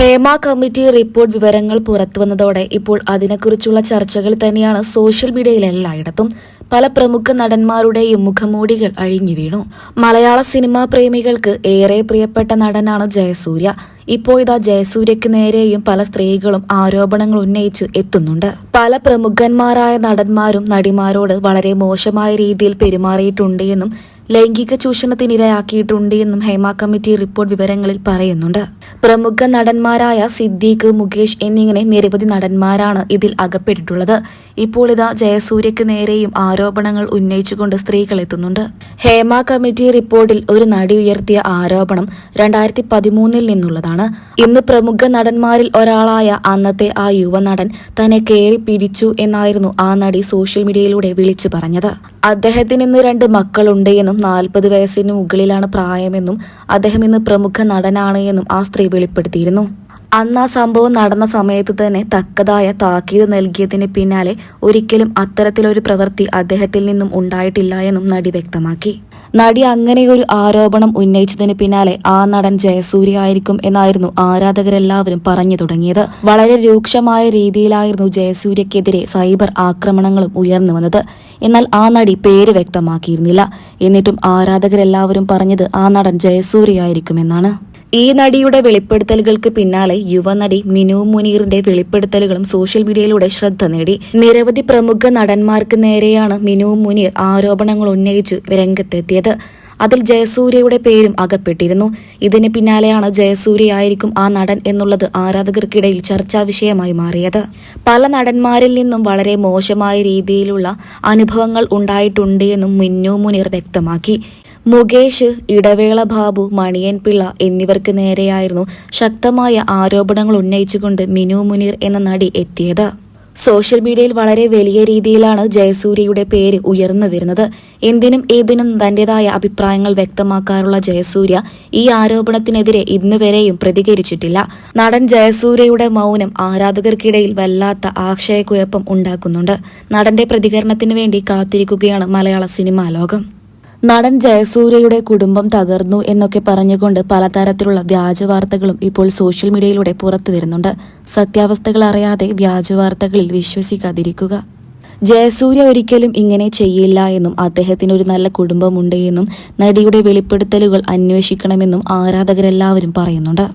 Hema committee report വിവരങ്ങൾ പുറത്തുവന്നതോടെ ഇപ്പോൾ അതിനെക്കുറിച്ചുള്ള ചർച്ചകൾ തന്നെയാണ് സോഷ്യൽ മീഡിയയിൽ എല്ലായിടത്തും. പല പ്രമുഖ നടന്മാരുടെയും മുഖമൂടികൾ അഴിഞ്ഞു വീണു. മലയാള സിനിമാ പ്രേമികൾക്ക് ഏറെ പ്രിയപ്പെട്ട നടനാണ് ജയസൂര്യ. ഇപ്പോൾ ഇതാ ജയസൂര്യക്ക് നേരെയും പല സ്ത്രീകളും ആരോപണങ്ങൾ ഉന്നയിച്ച് എത്തുന്നുണ്ട്. പല പ്രമുഖന്മാരായ നടന്മാരും നടിമാരോട് വളരെ മോശമായ രീതിയിൽ പെരുമാറിയിട്ടുണ്ട് എന്നും ലൈംഗിക ചൂഷണത്തിനിരയാക്കിയിട്ടുണ്ട് എന്നും ഹേമ കമ്മിറ്റി റിപ്പോർട്ട് വിവരങ്ങളിൽ പറയുന്നുണ്ട്. പ്രമുഖ നടന്മാരായ സിദ്ദീഖ് മുകേഷ് എന്നിങ്ങനെ നിരവധി നടന്മാരാണ് ഇതിൽ അകപ്പെട്ടിട്ടുള്ളത്. ഇപ്പോൾ ഇതാ ജയസൂര്യക്ക് നേരെയും ആരോപണങ്ങൾ ഉന്നയിച്ചുകൊണ്ട് സ്ത്രീകൾ എത്തുന്നുണ്ട്. ഹേമ കമ്മിറ്റി റിപ്പോർട്ടിൽ ഒരു നടി ഉയർത്തിയ ആരോപണം രണ്ടായിരത്തി പതിമൂന്നിൽ നിന്നുള്ളതാണ്. ഇന്ന് പ്രമുഖ നടന്മാരിൽ ഒരാളായ അന്നത്തെ ആ യുവനടൻ തന്നെ കയറി പിടിച്ചു എന്നായിരുന്നു ആ നടി സോഷ്യൽ മീഡിയയിലൂടെ വിളിച്ചു പറഞ്ഞത്. അദ്ദേഹത്തിന് ഇന്ന് രണ്ട് മക്കളുണ്ട് എന്നും നാൽപ്പത് വയസ്സിന് മുകളിലാണ് പ്രായമെന്നും അദ്ദേഹം ഇന്ന് പ്രമുഖ നടനാണ് എന്നും ആ സ്ത്രീ വെളിപ്പെടുത്തിയിരുന്നു. അന്ന് ആ സംഭവം നടന്ന സമയത്ത് തന്നെ തക്കതായ താക്കീത് നൽകിയതിന് പിന്നാലെ ഒരിക്കലും അത്തരത്തിലൊരു പ്രവൃത്തി അദ്ദേഹത്തിൽ നിന്നും ഉണ്ടായിട്ടില്ല എന്നും നടി വ്യക്തമാക്കി. നടി അങ്ങനെയൊരു ആരോപണം ഉന്നയിച്ചതിന് പിന്നാലെ ആ നടൻ ജയസൂര്യ ആയിരിക്കും എന്നായിരുന്നു ആരാധകരെല്ലാവരും പറഞ്ഞു തുടങ്ങിയത്. വളരെ രൂക്ഷമായ രീതിയിലായിരുന്നു ജയസൂര്യക്കെതിരെ സൈബർ ആക്രമണങ്ങളും ഉയർന്നു വന്നത്. എന്നാൽ ആ നടി പേര് വ്യക്തമാക്കിയിരുന്നില്ല. എന്നിട്ടും ആരാധകരെല്ലാവരും പറഞ്ഞത് ആ നടൻ ജയസൂര്യ ആയിരിക്കുമെന്നാണ്. ഈ നടിയുടെ വെളിപ്പെടുത്തലുകൾക്ക് പിന്നാലെ യുവനടി മിനു മുനീറിന്റെ വെളിപ്പെടുത്തലുകളും സോഷ്യൽ മീഡിയയിലൂടെ ശ്രദ്ധ നേടി. നിരവധി പ്രമുഖ നടന്മാർക്ക് നേരെയാണ് മിനു മുനീർ ആരോപണങ്ങൾ ഉന്നയിച്ച് രംഗത്തെത്തിയത്. അതിൽ ജയസൂര്യയുടെ പേരും അകപ്പെട്ടിരുന്നു. ഇതിന് പിന്നാലെയാണ് ജയസൂര്യ ആയിരിക്കും ആ നടൻ എന്നുള്ളത് ആരാധകർക്കിടയിൽ ചർച്ചാ വിഷയമായി മാറിയത്. പല നടന്മാരിൽ നിന്നും വളരെ മോശമായ രീതിയിലുള്ള അനുഭവങ്ങൾ ഉണ്ടായിട്ടുണ്ട് എന്നും മിന്നു മുനീർ വ്യക്തമാക്കി. മുകേഷ് ഇടവേള ബാബു മണിയൻ പിള്ള എന്നിവർക്ക് നേരെയായിരുന്നു ശക്തമായ ആരോപണങ്ങൾ ഉന്നയിച്ചുകൊണ്ട് മിനു മുനീർ എന്ന നടി എത്തിയത്. സോഷ്യൽ മീഡിയയിൽ വളരെ വലിയ രീതിയിലാണ് ജയസൂര്യയുടെ പേര് ഉയർന്നു വരുന്നത്. എന്തിനും ഏതിനും തന്റേതായ അഭിപ്രായങ്ങൾ വ്യക്തമാക്കാറുള്ള ജയസൂര്യ ഈ ആരോപണത്തിനെതിരെ ഇന്നുവരെയും പ്രതികരിച്ചിട്ടില്ല. നടൻ ജയസൂര്യയുടെ മൗനം ആരാധകർക്കിടയിൽ വല്ലാത്ത ആശയക്കുഴപ്പം ഉണ്ടാക്കുന്നുണ്ട്. നടന്റെ പ്രതികരണത്തിന് വേണ്ടി കാത്തിരിക്കുകയാണ് മലയാള സിനിമാ ലോകം. നടൻ ജയസൂര്യയുടെ കുടുംബം തകർന്നു എന്നൊക്കെ പറഞ്ഞുകൊണ്ട് പലതരത്തിലുള്ള വ്യാജ വാർത്തകളും ഇപ്പോൾ സോഷ്യൽ മീഡിയയിലൂടെ പുറത്തു വരുന്നുണ്ട്. സത്യാവസ്ഥകൾ അറിയാതെ വ്യാജ വാർത്തകളിൽ വിശ്വസിക്കാതിരിക്കുക. ജയസൂര്യ ഒരിക്കലും ഇങ്ങനെ ചെയ്യില്ല എന്നും അദ്ദേഹത്തിന് ഒരു നല്ല കുടുംബമുണ്ട് എന്നും നടിയുടെ വെളിപ്പെടുത്തലുകൾ അന്വേഷിക്കണമെന്നും ആരാധകരെല്ലാവരും പറയുന്നുണ്ട്.